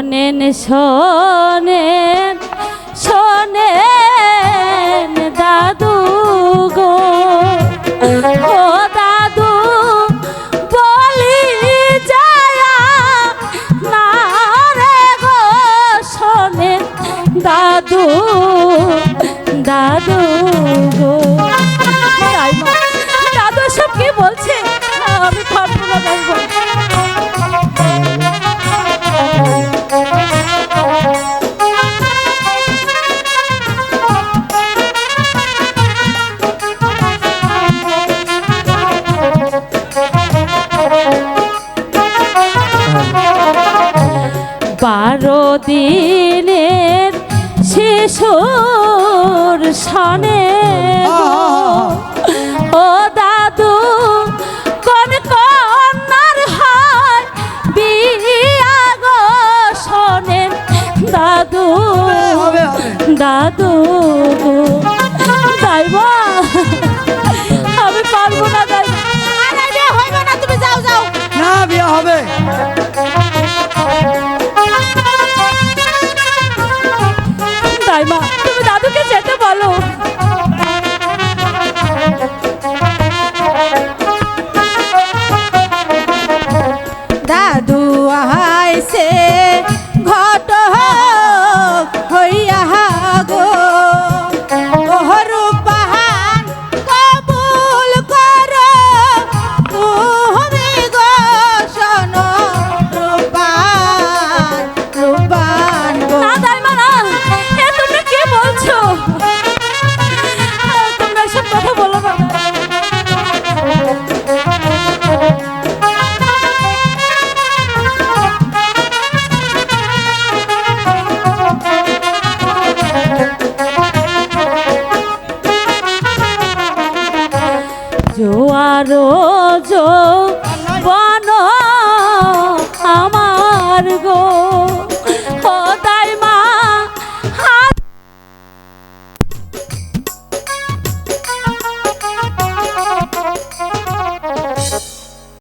শোনেন শোনেন শোনেন দাদু গো। ও দাদু, বলি যায়া না রে গো, শোনেন দাদু দাদু গো। দিনের শিশুর সনে ও দাদু কোন কন্যার হয় বিয়া গো শোনেন দাদু দাদু যাইব 哎妈 জোয়ারো জো